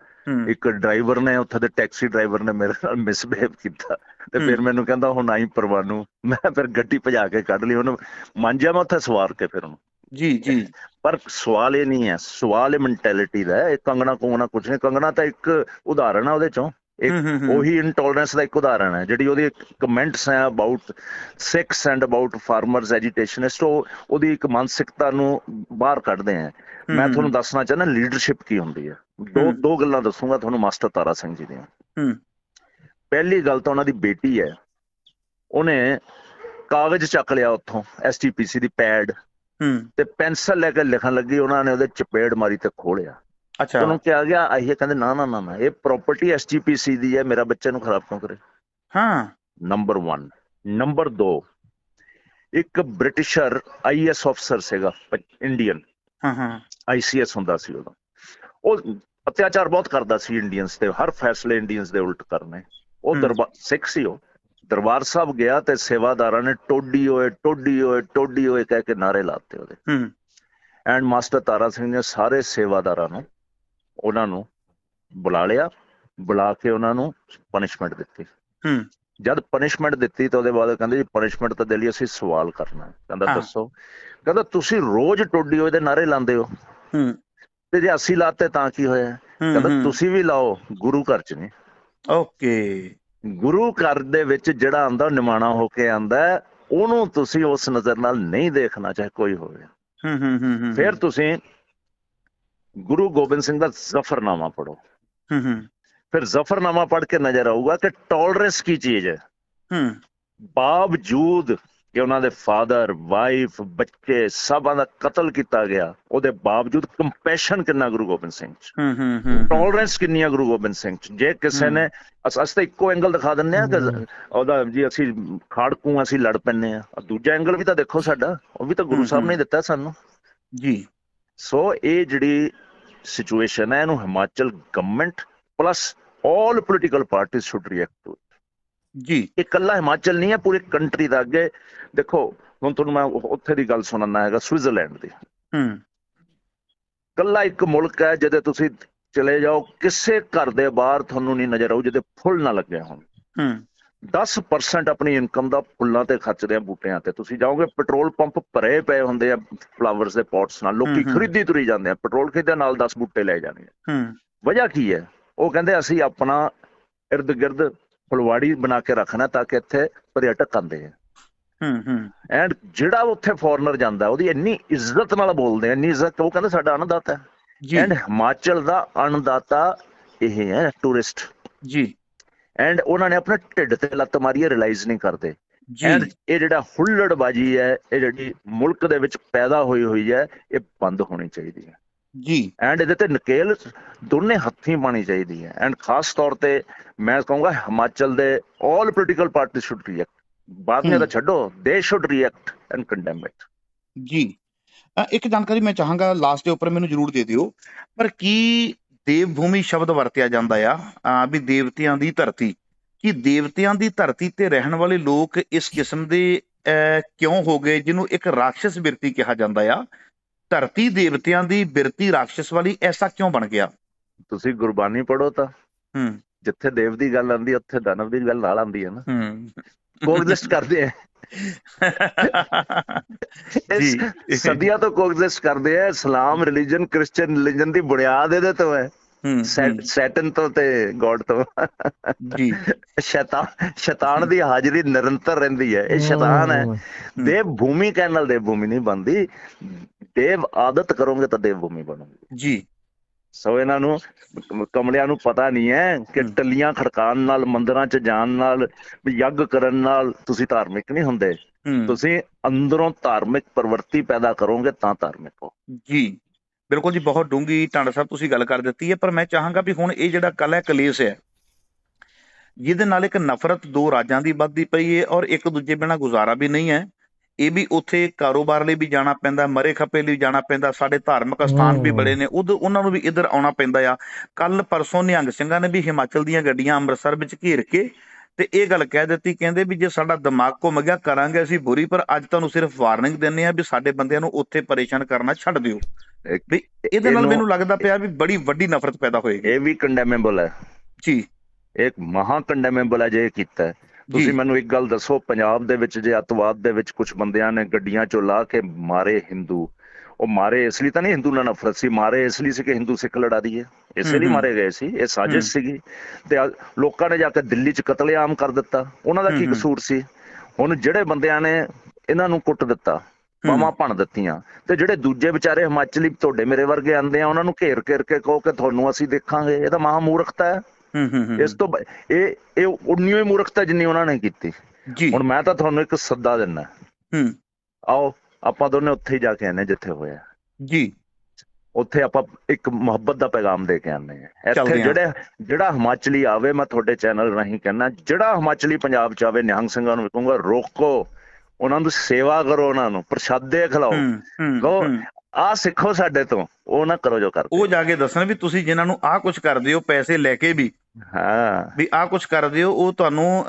ਇੱਕ ਡਰਾਈਵਰ ਨੇ ਉੱਥੇ ਦੇ ਟੈਕਸੀ ਡਰਾਈਵਰ ਨੇ ਮੇਰੇ ਨਾਲ ਮਿਸਬਿਹੇਵ ਕੀਤਾ। ਤੇ ਫਿਰ। ਮੈਨੂੰ ਕਹਿੰਦਾ ਹੁਣ ਆਈ ਪਰਵਾਨੂ ਮੈਂ ਫਿਰ ਗੱਡੀ ਭਜਾ ਕੇ ਕੱਢ ਲਈ ਉਹਨੂੰ ਮਾਂਜਿਆ ਮੈਂ ਉੱਥੇ ਸਵਾਰ ਕੇ ਫਿਰ ਉਹਨੂੰ ਜੀ ਜੀ। ਪਰ ਸਵਾਲ ਇਹ ਨਹੀਂ ਹੈ ਸਵਾਲ ਇਹ ਮੈਂਟੈਲਿਟੀ ਦਾ ਹੈ ਇਹ ਕੰਗਣਾ ਕੋਂਗਣਾ ਕੁਛ ਨਹੀਂ। ਕੰਗਣਾ ਤਾਂ ਇੱਕ ਉਦਾਹਰਣ ਹੈ ਉਹਦੇ ਚੋਂ। ਇੱਕ। ਉਹੀ ਇੰਟੋਲਰੈਂਸ ਦਾ ਇੱਕ ਉਦਾਹਰਣ ਹੈ ਜਿਹੜੀ ਉਹਦੀ ਕਮੈਂਟਸ ਹੈ about Sikhs and about farmers agitationist ਉਹ ਉਹਦੀ ਇੱਕ ਮਾਨਸਿਕਤਾ ਨੂੰ ਬਾਹਰ ਕੱਢਦੇ ਆ ਮੈਂ ਤੁਹਾਨੂੰ ਦੱਸਣਾ ਚਾਹੁੰਦਾ ਲੀਡਰਸ਼ਿਪ ਕੀ ਹੁੰਦੀ ਹੈ? ਦੋ। ਦੋ ਗੱਲਾਂ ਦੱਸੂਗਾ ਤੁਹਾਨੂੰ ਮਾਸਟਰ ਤਾਰਾ ਸਿੰਘ ਜੀ ਦੀਆਂ। ਪਹਿਲੀ ਗੱਲ ਤਾਂ ਉਹਨਾਂ ਦੀ ਬੇਟੀ ਹੈ। ਉਹਨੇ ਕਾਗਜ਼ ਚੱਕ ਲਿਆ ਉੱਥੋਂ ਐਸਟੀਪੀਸੀ ਦੀ ਪੈਡ ਤੇ ਪੈਨਸਲ ਲੈ ਕੇ ਲਿਖਣ ਲੱਗੀ ਉਹਨਾਂ ਨੇ ਉਹਦੇ ਚਪੇੜ ਮਾਰੀ ਤੇ ਖੋਲਿਆ ਅੱਛਾ। ਉਹਨੂੰ ਕਿਹਾ ਗਿਆ ਇਹ ਕਹਿੰਦੇ ਨਾ ਨਾ ਨਾ ਨਾ ਇਹ ਪ੍ਰਾਪਰਟੀ ਐਸਜੀਪੀਸੀ ਦੀ ਹੈ ਮੇਰਾ ਬੱਚੇ ਨੂੰ ਖਰਾਬ ਕਿਉਂ ਕਰੇ? ਹਾਂ। ਨੰਬਰ 1 ਨੰਬਰ 2 ਇੱਕ ਬ੍ਰਿਟਿਸ਼ਰ ਆਈਐਸ ਅਫਸਰ ਸੀਗਾ ਇੰਡੀਅਨ ਹਾਂ ਹਾਂ। ਆਈਸੀਐਸ ਹੁੰਦਾ ਸੀ ਉਦੋਂ ਉਹ ਅਤਿਆਚਾਰ ਬਹੁਤ ਕਰਦਾ ਸੀ ਇੰਡੀਅਨਸ ਤੇ ਹਰ ਫੈਸਲੇ ਇੰਡੀਅਨਸ ਦੇ ਉਲਟ ਕਰਨੇ। ਉਹ ਹਮ। ਦਰਬਾਰ ਸਿੱਖ ਸੀ ਉਹ। ਦਰਬਾਰ ਸਾਹਿਬ ਗਿਆ ਤੇ ਸੇਵਾਦਾਰਾਂ ਨੇ ਟੋਡੀ ਓਏ ਟੋਡੀ ਓਏ ਟੋਡੀ ਓਏ ਕਹਿ ਕੇ ਨਾਰੇ ਲਾਤੇ ਉਹਦੇ। ਹੂੰ। ਐਂਡ ਮਾਸਟਰ ਤਾਰਾ ਸਿੰਘ ਨੇ ਸਾਰੇ ਸੇਵਾਦਾਰਾਂ ਨੂੰ ਉਹਨਾਂ ਨੂੰ ਬੁਲਾ ਲਿਆ ਬੁਲਾ ਕੇ ਉਹਨਾਂ ਨੂੰ ਪਨਿਸ਼ਮੈਂਟ ਦਿੱਤੀ। ਹੂੰ। ਜਦ ਪਨਿਸ਼ਮੈਂਟ ਦਿੱਤੀ ਤਾਂ ਉਹਦੇ ਬਾਅਦ ਕਹਿੰਦੇ ਜੀ ਪਨਿਸ਼ਮੈਂਟ ਤਾਂ ਦੇ ਲਈ ਅਸੀਂ ਸਵਾਲ ਕਰਨਾ। ਕਹਿੰਦਾ। ਦੱਸੋ ਕਹਿੰਦਾ ਤੁਸੀਂ ਰੋਜ਼ ਟੋਡੀ ਹੋਏ ਦੇ ਨਾਰੇ ਲਾਉਂਦੇ ਹੋ। ਹੂੰ। ਤੇ ਜੇ ਅਸੀਂ ਲਾਤੇ ਤਾਂ ਕੀ ਹੋਇਆ? ਕਹਿੰਦਾ ਤੁਸੀਂ ਵੀ ਲਾਓ ਗੁਰੂ ਘਰ ਚ ਨਹੀਂ। ਓਕੇ। ਗੁਰੂ ਘਰ ਦੇ ਵਿੱਚ ਜਿਹੜਾ ਆਂਦਾ ਨਿਮਾਣਾ ਹੋ ਕੇ ਆਂਦਾ ਉਹਨੂੰ ਤੁਸੀਂ ਉਸ ਨਜ਼ਰ ਨਾਲ ਨਹੀਂ ਦੇਖਣਾ ਚਾਹੇ ਕੋਈ ਹੋਵੇ। ਹੂੰ ਹੂੰ ਹੂੰ। ਫਿਰ ਤੁਸੀਂ ਗੁਰੂ ਗੋਬਿੰਦ ਸਿੰਘ ਦਾ ਜ਼ਫਰਨਾਮਾ ਪੜੋ ਹੂੰ ਹੂੰ। ਫਿਰ ਜ਼ਫਰਨਾਮਾ ਪੜ੍ਹ ਕੇ ਨਜ਼ਰ ਆਊਗਾ ਕਿ ਟੋਲਰੈਂਸ ਕੀ ਚੀਜ਼ ਹੈ। ਹੂੰ। ਬਾਵਜੂਦ ਕਿ ਉਹਨਾਂ ਦੇ ਫਾਦਰ ਵਾਈਫ ਬੱਚੇ ਸਭਾਂ ਦਾ ਕਤਲ ਕੀਤਾ ਗਿਆ ਉਹਦੇ ਬਾਵਜੂਦ ਕੰਪੈਸ਼ਨ ਕਿੰਨਾ ਗੁਰੂ ਗੋਬਿੰਦ ਸਿੰਘ ਚ? ਹੂੰ ਹੂੰ ਹੂੰ। ਟੋਲਰੈਂਸ ਕਿੰਨੀ ਆ ਗੁਰੂ ਗੋਬਿੰਦ ਸਿੰਘ ਚ? ਜੇ ਕਿਸੇ। ਨੇ ਅਸ ਤਾਂ ਇੱਕੋ ਐਂਗਲ ਦਿਖਾ ਦਿੰਨੇ ਆ ਕਿ। ਉਹਦਾ ਜੀ ਅਸੀਂ ਖਾੜਕੂ ਅਸੀਂ ਲੜ ਪੈਨੇ ਆ ਦੂਜਾ ਐਂਗਲ ਵੀ ਤਾਂ ਦੇਖੋ ਸਾਡਾ ਉਹ ਵੀ ਤਾਂ ਗੁਰੂ ਸਾਹਿਬ ਨੇ। ਦਿੱਤਾ ਸਾਨੂੰ। ਜੀ। ਸੋ ਇਹ ਜਿਹੜੀ ਸਿਚੁਏਸ਼ਨ ਹੈ ਇਹਨੂੰ Himachal government plus all political parties should react to ਜੀ। ਇਹ ਇਕੱਲਾ ਹਿਮਾਚਲ ਨਹੀਂ ਹੈ ਪੂਰੀ ਕੰਟਰੀ ਦਾ ਅੱਗੇ। ਦੇਖੋ ਹੁਣ ਤੁਹਾਨੂੰ ਮੈਂ ਉੱਥੇ ਦੀ ਗੱਲ ਸੁਣਾਉਣਾ ਹੈਗਾ ਸਵਿਟਜ਼ਰਲੈਂਡ ਦੀ। ਹੂੰ। ਕੱਲਾ ਇੱਕ ਮੁਲਕ ਹੈ ਜਿਹਦੇ ਤੁਸੀਂ ਚਲੇ ਜਾਓ ਕਿਸੇ ਘਰ ਦੇ ਬਾਹਰ ਤੁਹਾਨੂੰ ਨਹੀਂ ਨਜ਼ਰ ਆਊ ਜਿਹਦੇ ਫੁੱਲ ਨਾ ਲੱਗੇ ਹੋਣ। ਹੂੰ। 10% ਆਪਣੀ ਇਨਕਮ ਦਾ ਫੁੱਲਾਂ ਤੇ ਖਰਚਦੇ ਆ ਬੂਟਿਆਂ ਤੇ। ਤੁਸੀਂ ਜਾਓਗੇ ਪੈਟਰੋਲ ਪੰਪ ਭਰੇ ਪਏ ਹੁੰਦੇ ਆ ਫਲਾਵਰਸ ਦੇ ਪੌਟਸ ਨਾਲ। ਲੋਕੀ। ਖਰੀਦੀ ਤੁਰੀ ਜਾਂਦੇ ਆ। ਪੈਟਰੋਲ ਖਰੀਦਿਆ ਨਾਲ 10 ਬੂਟੇ ਲੈ ਜਾਣੇ ਆ। ਹੂੰ। ਵਜ੍ਹਾ ਕੀ ਹੈ? ਉਹ ਕਹਿੰਦੇ ਅਸੀਂ ਆਪਣਾ ਇਰਦ ਗਿਰਦ ਫੁਲਵਾੜੀ ਬਣਾ ਕੇ ਰੱਖਣਾ ਤਾਂ ਕਿ ਇੱਥੇ ਪਰਯਟਕ ਆਉਂਦੇ ਆ। ਹੂੰ ਹੂੰ। ਐਂਡ ਜਿਹੜਾ ਉੱਥੇ ਫੋਰਨਰ ਜਾਂਦਾ ਉਹਦੀ ਇੰਨੀ ਇੱਜ਼ਤ ਨਾਲ ਬੋਲਦੇ ਆ ਇੰਨੀ ਇੱਜ਼ਤ ਉਹ ਕਹਿੰਦੇ ਸਾਡਾ ਅਨਦਾਤਾ ਹੈ। ਐਂਡ ਹਿਮਾਚਲ ਦਾ ਅਨਦਾਤਾ ਇਹ ਹੈ ਟੂਰਿਸਟ ਜੀ। ਐਂਡ ਉਹਨਾਂ ਨੇ ਆਪਣੇ ਢਿੱਡ ਤੇ ਲੱਤ ਮਾਰੀ ਹੈ ਰਿਅਲਾਈਜ਼ ਨਹੀਂ ਕਰਦੇ। ਐਂਡ ਇਹ ਜਿਹੜਾ ਹੁੱਲੜਬਾਜੀ ਹੈ ਇਹ ਜਿਹੜੀ ਮੁਲਕ ਦੇ ਵਿੱਚ ਪੈਦਾ ਹੋਈ ਹੋਈ ਹੈ ਇਹ ਬੰਦ ਹੋਣੀ ਚਾਹੀਦੀ ਹੈ। ਜੀ। ਐਂਡ ਇਹਦੇ ਤੇ ਨਕੇਲ ਦੋਨੇ ਹੱਥੀਂ ਪਾਣੀ ਚਾਹੀਦੀ ਹੈ। ਐਂਡ ਖਾਸ ਤੌਰ ਤੇ ਮੈਂ ਕਹੂੰਗਾ ਹਿਮਾਚਲ ਦੇ all political party should react ਬਾਕੀਆਂ ਦਾ ਹਮ। ਛੱਡੋ ਦੇ should react and condemn it ਜੀ। ਇੱਕ ਜਾਣਕਾਰੀ ਮੈਂ ਚਾਹਾਂਗਾ ਲਾਸਟ ਦੇ ਉੱਪਰ ਮੈਨੂੰ ਜ਼ਰੂਰ ਦੇ ਦਿਓ। ਪਰ ਕੀ ਦੇਵ ਭੂਮੀ ਸ਼ਬਦ ਵਰਤਿਆ ਜਾਂਦਾ ਆ ਅ, ਵੀ ਦੇਵਤਿਆਂ ਦੀ ਧਰਤੀ। ਕੀ ਦੇਵਤਿਆਂ ਦੀ ਧਰਤੀ ਤੇ ਰਹਿਣ ਵਾਲੇ ਲੋਕ ਇਸ ਕਿਸਮ ਦੇ ਕਿਉਂ ਹੋ ਗਏ ਜਿਹਨੂੰ ਇੱਕ ਰਾਖਸ਼ ਬਿਰਤੀ ਕਿਹਾ ਜਾਂਦਾ ਆ? ਧਰਤੀ ਦੇਵਤਿਆਂ ਦੀ ਬਿਰਤੀ ਰਾਖਸ਼ ਵਾਲੀ ਐਸਾ ਕਿਉਂ ਬਣ ਗਿਆ? ਤੁਸੀਂ ਗੁਰਬਾਣੀ ਪੜੋ ਤਾਂ। ਹੂੰ। ਜਿੱਥੇ ਦੇਵ ਦੀ ਗੱਲ ਆਉਂਦੀ ਉੱਥੇ ਦਾਨਵ ਦੀ ਗੱਲ ਨਾਲ ਆਉਂਦੀ ਹੈ ਨਾ। ਹੂੰ। ਕੋਐਗਜ਼ਿਸਟ ਕਰਦੇ ਆ। ਜੀ। ਇਸ ਸਦੀਆਂ ਤੋਂ ਕੋਐਗਜ਼ਿਸਟ ਕਰਦੇ ਆ। ਇਸਲਾਮ ਰਿਲੀਜਨ ਕ੍ਰਿਸਚੀਅਨ ਰਿਲੀਜਨ ਦੀ ਬੁਨਿਆਦ ਇਹਦੇ ਤੋਂ ਹੈ। ਸੈਟਨ ਤੋਂ ਤੇ ਗੋਡ ਤੋਂ। ਜੀ। ਸ਼ੈਤਾਨ ਸ਼ੈਤਾਨ ਦੀ ਹਾਜ਼ਰੀ ਨਿਰੰਤਰ ਰਹਿੰਦੀ ਹੈ। ਇਹ ਸ਼ੈਤਾਨ ਹੈ। ਦੇਵ ਭੂਮੀ ਕਹਿਣ ਨਾਲ ਦੇਵ ਭੂਮੀ ਨਹੀਂ ਬਣਦੀ। ਦੇਵ ਆਦਤ ਕਰੋਗੇ ਤਾਂ ਦੇਵ ਭੂਮੀ ਬਣੋਗੇ। ਜੀ। ਸੋ ਇਹਨਾਂ ਨੂੰ ਕਮਲਿਆਂ ਨੂੰ ਪਤਾ ਨਹੀਂ ਹੈ ਕਿ। ਟੱਲੀਆਂ ਖੜਕਾਉਣ ਨਾਲ ਮੰਦਿਰਾਂ 'ਚ ਜਾਣ ਨਾਲ ਯੱਗ ਕਰਨ ਨਾਲ ਤੁਸੀਂ ਧਾਰਮਿਕ ਨਹੀਂ ਹੁੰਦੇ। ਤੁਸੀਂ ਅੰਦਰੋਂ ਧਾਰਮਿਕ ਪ੍ਰਵਰਤੀ ਪੈਦਾ ਕਰੋਗੇ ਤਾਂ ਧਾਰਮਿਕ ਹੋ। ਜੀ। ਬਿਲਕੁਲ ਜੀ, ਬਹੁਤ ਡੂੰਗੀ ਟਾਂਡਾ ਸਾਹਿਬ ਤੁਸੀਂ ਗੱਲ ਕਰ ਦਿੱਤੀ ਹੈ, ਪਰ ਮੈਂ ਚਾਹਾਂਗਾ ਵੀ ਹੁਣ ਇਹ ਜਿਹੜਾ ਕੱਲ ਕਲੇਸ਼ ਹੈ। ਜਿਹਦੇ ਨਾਲ ਇੱਕ ਨਫ਼ਰਤ ਦੋ ਰਾਜਾਂ ਦੀ ਵੱਧਦੀ ਪਈ ਹੈ ਔਰ ਇੱਕ ਦੂਜੇ ਬਿਨਾਂ ਗੁਜ਼ਾਰਾ ਵੀ ਨਹੀਂ ਹੈ। ਇਹ ਵੀ ਉੱਥੇ ਕਾਰੋਬਾਰ ਲਈ ਵੀ ਜਾਣਾ ਪੈਂਦਾ, ਮਰੇ ਖੱਪੇ ਲਈ ਜਾਣਾ ਪੈਂਦਾ, ਸਾਡੇ ਧਾਰਮਿਕ ਸਥਾਨ ਵੀ ਬੜੇ ਨੇ, ਉਦੋਂ ਉਹਨਾਂ ਨੂੰ ਵੀ ਇੱਧਰ ਆਉਣਾ ਪੈਂਦਾ ਆ। ਕੱਲ ਪਰਸੋਂ ਨਿਹੰਗ ਸਿੰਘਾਂ ਨੇ ਵੀ ਹਿਮਾਚਲ ਦੀਆਂ ਗੱਡੀਆਂ ਅੰਮ੍ਰਿਤਸਰ ਵਿੱਚ ਘੇਰ ਕੇ ਤੇ ਇਹ ਗੱਲ ਕਹਿ ਦਿੱਤੀ ਕਹਿੰਦੇ ਵੀ ਜੇ ਸਾਡਾ ਦਿਮਾਗ ਘੁੰਮ ਗਿਆ ਕਰਾਂਗੇ ਅਸੀਂ ਬੁਰੀ ਪਰ ਅੱਜ ਤੁਹਾਨੂੰ ਸਿਰਫ ਵਾਰਨਿੰਗ ਦਿੰਨੇ ਆ ਵੀ ਸਾਡੇ ਬੰਦਿਆਂ ਨੂੰ ਉੱਥੇ ਪਰੇਸ਼ਾਨ ਕਰਨਾ ਛੱਡ ਦਿਓ। ਵੀ ਇਹਦੇ ਨਾਲ ਮੈਨੂੰ ਲੱਗਦਾ ਪਿਆ ਵੀ ਬੜੀ ਵੱਡੀ ਨਫ਼ਰਤ ਪੈਦਾ ਹੋਏਗੀ। ਇਹ ਵੀ ਕੰਡੈਮੇਬਲ ਹੈ। ਜੀ। ਇੱਕ ਮਹਾ ਕੰਡੈਮੇਬਲ ਹੈ ਜੇ ਇਹ ਕੀਤਾ ਹੈ। ਤੁਸੀਂ ਮੈਨੂੰ ਇੱਕ ਗੱਲ ਦੱਸੋ ਪੰਜਾਬ ਦੇ ਵਿੱਚ ਜੇ ਅਤਵਾਦ ਦੇ ਵਿੱਚ ਕੁਝ ਬੰਦਿਆਂ ਨੇ ਗੱਡੀਆਂ ਚੋਂ ਲਾ ਕੇ ਮਾਰੇ ਹਿੰਦੂ ਉਹ ਮਾਰੇ ਇਸ ਲਈ ਤਾਂ ਨਹੀਂ ਹਿੰਦੂ ਨਾਲ ਨਫ਼ਰਤ ਸੀ ਮਾਰੇ ਇਸ ਲਈ ਸੀ ਕਿ ਹਿੰਦੂ ਸਿੱਖ ਲੜਾ ਦਈਏ। ਇਸੇ ਲਈ। ਮਾਰੇ ਗਏ ਸੀ ਇਹ। ਸਾਜ਼ਿਸ਼ ਸੀਗੀ। ਤੇ ਲੋਕਾਂ ਨੇ ਜਾ ਕੇ ਦਿੱਲੀ 'ਚ ਕਤਲੇਆਮ ਕਰ ਦਿੱਤਾ। ਉਹਨਾਂ ਦਾ ਕੀ। ਕਸੂਰ ਸੀ? ਹੁਣ ਜਿਹੜੇ ਬੰਦਿਆਂ ਨੇ ਇਹਨਾਂ ਨੂੰ ਕੁੱਟ ਦਿੱਤਾ ਬਾਵਾਂ ਭੰਨ ਦਿੱਤੀਆਂ ਤੇ ਜਿਹੜੇ ਦੂਜੇ ਵਿਚਾਰੇ ਹਿਮਾਚਲੀ ਤੁਹਾਡੇ ਮੇਰੇ ਵਰਗੇ ਆਂਦੇ ਆ ਉਹਨਾਂ ਨੂੰ ਘੇਰ ਘੇਰ ਕੇ ਕਹੋ ਕਿ ਤੁਹਾਨੂੰ ਅਸੀਂ ਦੇਖਾਂਗੇ। ਇਹ ਤਾਂ ਮਹਾ ਮੂਰਖਤਾ ਹੈ ਇਸ ਤੋਂ ਇਹ ਇਹ ਉਨੀ ਹੀ ਮੂਰਖਤਾ ਜਿੰਨੀ ਉਹਨਾਂ ਨੇ ਕੀਤੀ। ਜੀ। ਹੁਣ ਮੈਂ ਤਾਂ ਤੁਹਾਨੂੰ ਇੱਕ ਸੱਦਾ ਦਿੰਦਾ। ਹੂੰ। ਆਓ ਆਪਾਂ ਦੋਨੇ ਉੱਥੇ ਹੀ ਜਾ ਕੇ ਆਨੇ ਜਿੱਥੇ ਹੋਇਆ। ਜੀ। ਉੱਥੇ ਆਪਾਂ ਇੱਕ ਮੁਹੱਬਤ ਦਾ ਪੈਗਾਮ ਦੇ ਕੇ ਆਨੇ ਆ ਇੱਥੇ। ਜਿਹੜੇ ਜਿਹੜਾ ਹਿਮਾਚਲੀ ਆਵੇ ਮੈਂ ਤੁਹਾਡੇ ਚੈਨਲ ਰਾਹੀਂ ਕਹਿਣਾ ਜਿਹੜਾ ਹਿਮਾਚਲੀ ਪੰਜਾਬ ਚ ਆਵੇ ਨਿਹੰਗ ਸਿੰਘਾਂ ਨੂੰ ਕਹੂੰਗਾ ਰੋਕੋ। ਉਹਨਾਂ ਨੂੰ ਸੇਵਾ ਕਰੋ ਉਹਨਾਂ ਨੂੰ ਪ੍ਰਸ਼ਾਦੇ ਖਿਲਾਓ। ਹੂੰ ਹੂੰ ਲਓ, ਹੂੰ। ਆ ਸਿੱਖੋ ਸਾਡੇ ਤੋਂ ਉਹ ਨਾ ਕਰੋ ਜੋ ਕਰਦੇ। ਉਹ ਜਾ ਕੇ ਦੱਸਣ ਵੀ ਤੁਸੀਂ ਜਿਨ੍ਹਾਂ ਨੂੰ ਆਹ ਕੁਝ ਕਰਦੇ ਹੋ ਪੈਸੇ ਲੈ ਕੇ ਵੀ। ਹਾਂ। ਵੀ ਆਹ ਕੁਝ ਕਰਦੇ ਹੋ ਉਹ ਤੁਹਾਨੂੰ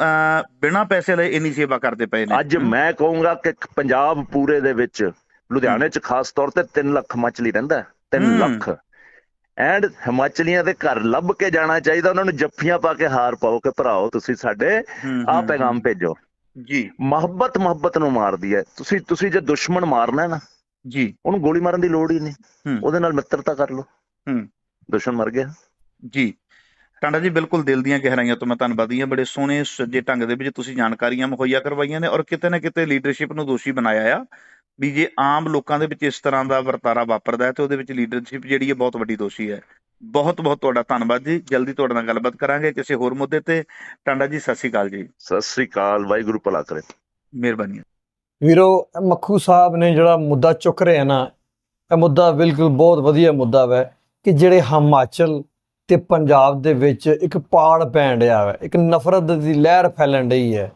ਬਿਨਾਂ ਪੈਸੇ ਲਏ ਇੰਨੀ ਸੇਵਾ ਕਰਦੇ ਪਏ ਨੇ। ਅੱਜ ਮੈਂ ਕਹੂੰਗਾ ਕਿ ਪੰਜਾਬ ਪੂਰੇ ਦੇ ਵਿੱਚ ਲੁਧਿਆਣੇ ਚ ਖਾਸ ਤੌਰ ਤੇ 3 ਲੱਖ ਹਿਮਾਚਲੀ ਰਹਿੰਦਾ ਹੈ, ਤਿੰਨ ਹਮ। ਲੱਖ। ਐਂਡ ਹਿਮਾਚਲੀਆਂ ਦੇ ਘਰ ਲੱਭ ਕੇ ਜਾਣਾ ਚਾਹੀਦਾ ਉਹਨਾਂ ਨੂੰ ਜੱਫੀਆਂ ਪਾ ਕੇ ਹਾਰ ਪਾਓ ਕਿ ਭਰਾਓ ਤੁਸੀਂ ਸਾਡੇ ਆ ਪੈਗਾਮ ਭੇਜੋ। ਜੀ। ਮੁਹੱਬਤ ਮੁਹੱਬਤ ਨੂੰ ਮਾਰਦੀ ਹੈ। ਤੁਸੀਂ ਤੁਸੀਂ ਜੇ ਦੁਸ਼ਮਣ ਮਾਰਨਾ ਹੈ ਨਾ ਜੀ। ਉਹਨੂੰ ਗੋਲੀ ਮਾਰਨ ਦੀ ਲੋੜ ਹੀ ਨਹੀਂ। ਉਹਦੇ ਨਾਲ ਮਿੱਤਰਤਾ ਕਰ ਲਓ। ਹੂੰ। ਦੁਸ਼ਮਣ ਮਰ ਗਿਆ। ਜੀ। ਟਾਂਡਾ ਜੀ ਬਿਲਕੁਲ ਦਿਲ ਦੀਆਂ ਗਹਿਰਾਈਆਂ ਤੋਂ ਮੈਂ ਧੰਨਵਾਦੀ ਹਾਂ। ਬੜੇ ਸੋਹਣੇ ਸੁਚੱਜੇ ਢੰਗ ਦੇ ਵਿੱਚ ਤੁਸੀਂ ਜਾਣਕਾਰੀਆਂ ਮੁਹੱਈਆ ਕਰਵਾਈਆਂ ਨੇ ਔਰ ਕਿਤੇ ਨਾ ਕਿਤੇ ਲੀਡਰਸ਼ਿਪ ਨੂੰ ਦੋਸ਼ੀ ਬਣਾਇਆ ਆ ਵੀ ਜੇ ਆਮ ਲੋਕਾਂ ਦੇ ਵਿੱਚ ਇਸ ਤਰ੍ਹਾਂ ਦਾ ਵਰਤਾਰਾ ਵਾਪਰਦਾ ਹੈ ਤੇ ਉਹਦੇ ਵਿੱਚ ਲੀਡਰਸ਼ਿਪ ਜਿਹੜੀ ਹੈ ਬਹੁਤ ਵੱਡੀ ਦੋਸ਼ੀ ਹੈ। ਬਹੁਤ ਬਹੁਤ ਤੁਹਾਡਾ ਧੰਨਵਾਦ ਜੀ। ਜਲਦੀ ਤੁਹਾਡੇ ਨਾਲ ਗੱਲਬਾਤ ਕਰਾਂਗੇ ਕਿਸੇ ਹੋਰ ਮੁੱਦੇ ਤੇ। ਟਾਂਡਾ ਜੀ ਸਤਿ ਸ਼੍ਰੀ ਅਕਾਲ ਜੀ। ਸਤਿ ਸ੍ਰੀ ਅਕਾਲ। ਵਾਹਿਗੁਰੂ ਭਲਾ ਕਰੇ। ਮਿਹਰਬਾਨੀ। ਵੀਰੋ ਮੱਖੂ ਸਾਹਿਬ ਨੇ ਜਿਹੜਾ ਮੁੱਦਾ ਚੁੱਕ ਰਹੇ ਆ ਨਾ, ਇਹ ਮੁੱਦਾ ਬਿਲਕੁਲ ਬਹੁਤ ਵਧੀਆ ਮੁੱਦਾ ਵੈ ਕਿ ਜਿਹੜੇ ਹਿਮਾਚਲ ਤੇ ਪੰਜਾਬ ਦੇ ਵਿੱਚ ਇੱਕ ਪਾੜ ਪੈਣ ਡਿਆ ਵੈ, ਇੱਕ ਨਫ਼ਰਤ ਦੀ ਲਹਿਰ ਫੈਲਣ ਡਈ ਹੈ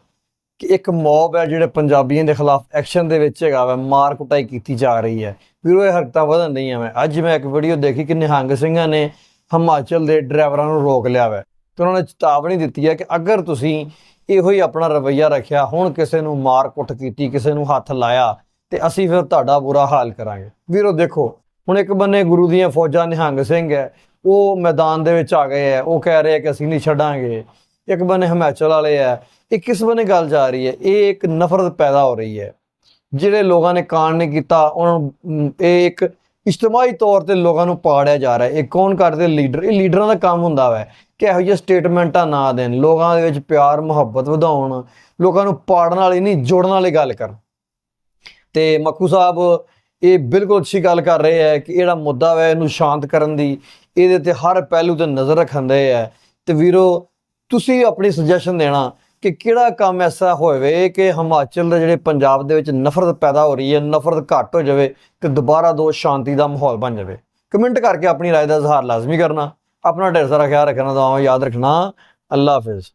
ਕਿ ਇੱਕ ਮੌਬ ਹੈ ਜਿਹੜੇ ਪੰਜਾਬੀਆਂ ਦੇ ਖਿਲਾਫ ਐਕਸ਼ਨ ਦੇ ਵਿੱਚ ਹੈਗਾ ਵਾ, ਮਾਰ ਕੁਟਾਈ ਕੀਤੀ ਜਾ ਰਹੀ ਹੈ। ਵੀਰੋ, ਇਹ ਹਰਕਤਾਂ ਵਧਣ ਡਈਆਂ ਵੈ। ਅੱਜ ਮੈਂ ਇੱਕ ਵੀਡੀਓ ਦੇਖੀ ਕਿ ਨਿਹੰਗ ਸਿੰਘਾਂ ਨੇ ਹਿਮਾਚਲ ਦੇ ਡਰਾਈਵਰਾਂ ਨੂੰ ਰੋਕ ਲਿਆ ਵੈ। ਤੇ ਉਹਨਾਂ ਨੇ ਚੇਤਾਵਨੀ ਦਿੱਤੀ ਹੈ ਕਿ ਅਗਰ ਤੁਸੀਂ ਇਹੋ ਹੀ ਆਪਣਾ ਰਵੱਈਆ ਰੱਖਿਆ। ਹੁਣ ਕਿਸੇ ਨੂੰ ਮਾਰ ਕੁੱਟ ਕੀਤੀ, ਕਿਸੇ ਨੂੰ ਹੱਥ ਲਾਇਆ ਤੇ ਅਸੀਂ ਫਿਰ ਤੁਹਾਡਾ ਬੁਰਾ ਹਾਲ ਕਰਾਂਗੇ। ਵੀਰੋ ਦੇਖੋ, ਹੁਣ ਇੱਕ ਬੰਨੇ ਗੁਰੂ ਦੀਆਂ ਫੌਜਾਂ ਨਿਹੰਗ ਸਿੰਘ ਹੈ, ਉਹ ਮੈਦਾਨ ਦੇ ਵਿੱਚ ਆ ਗਏ ਹੈ, ਉਹ ਕਹਿ ਰਹੇ ਆ ਕਿ ਅਸੀਂ ਨਹੀਂ ਛੱਡਾਂਗੇ। ਇੱਕ ਬੰਨੇ ਹਿਮਾਚਲ ਵਾਲੇ ਹੈ, ਇਹ ਕਿਸ ਬੰਨੇ ਗੱਲ ਜਾ ਰਹੀ ਹੈ? ਇਹ ਇੱਕ ਨਫ਼ਰਤ ਪੈਦਾ ਹੋ ਰਹੀ ਹੈ। ਜਿਹੜੇ ਲੋਕਾਂ ਨੇ ਕਾਂਡ ਨਹੀਂ ਕੀਤਾ, ਉਹਨਾਂ ਇਹ ਇੱਕ ਇਜਤਮਾਹੀ ਤੌਰ ਤੇ ਲੋਕਾਂ ਨੂੰ ਪਾੜਿਆ ਜਾ ਰਿਹਾ ਇਹ ਕੌਣ ਕਰਦੇ ਲੀਡਰ? ਇਹ ਲੀਡਰਾਂ ਦਾ ਕੰਮ ਹੁੰਦਾ ਵੈ। ਕਿ ਇਹੋ ਜਿਹੇ ਸਟੇਟਮੈਂਟਾਂ ਨਾ ਦੇਣ, ਲੋਕਾਂ ਦੇ ਵਿੱਚ ਪਿਆਰ, ਮੁਹੱਬਤ ਵਧਾਉਣ, ਲੋਕਾਂ ਨੂੰ ਪਾੜਨ ਵਾਲੀ ਨਹੀਂ, ਜੋੜਨ ਵਾਲੀ ਗੱਲ ਕਰਨ। ਤੇ ਮੱਕੂ ਸਾਹਿਬ, ਇਹ ਬਿਲਕੁਲ ਅੱਛੀ ਗੱਲ ਕਰ ਰਹੇ ਹੈ ਕਿ ਜਿਹੜਾ ਮੁੱਦਾ ਵੈ, ਇਹਨੂੰ ਸ਼ਾਂਤ ਕਰਨ ਦੀ, ਇਹਦੇ ਤੇ ਹਰ ਪਹਿਲੂ ਤੇ ਨਜ਼ਰ ਰੱਖਣ ਦੇ ਹੈ। ਤੇ ਵੀਰੋ, ਤੁਸੀਂ ਆਪਣੀ ਸੁਜੈਸ਼ਨ ਦੇਣਾ ਕਿ ਕਿਹੜਾ ਕੰਮ ਐਸਾ ਹੋਵੇ ਕਿ ਹਿਮਾਚਲ ਦੇ ਜਿਹੜੇ ਪੰਜਾਬ ਦੇ ਵਿੱਚ ਨਫ਼ਰਤ ਪੈਦਾ ਹੋ ਰਹੀ ਹੈ ਨਫ਼ਰਤ ਘੱਟ ਹੋ ਜਾਵੇ ਤੇ ਦੁਬਾਰਾ ਦੋ ਸ਼ਾਂਤੀ ਦਾ ਮਾਹੌਲ ਬਣ ਜਾਵੇ ਕਮੈਂਟ ਕਰਕੇ ਆਪਣੀ رائے ਦਾ ਇਜ਼ਹਾਰ ਲਾਜ਼ਮੀ ਕਰਨਾ ਆਪਣਾ ਢੇਰ ਸਾਰਾ ਖਿਆਲ ਰੱਖਣਾ ਦੁਆਵਾਂ ਯਾਦ ਰੱਖਣਾ ਅੱਲਾ ਹਾਫਿਜ਼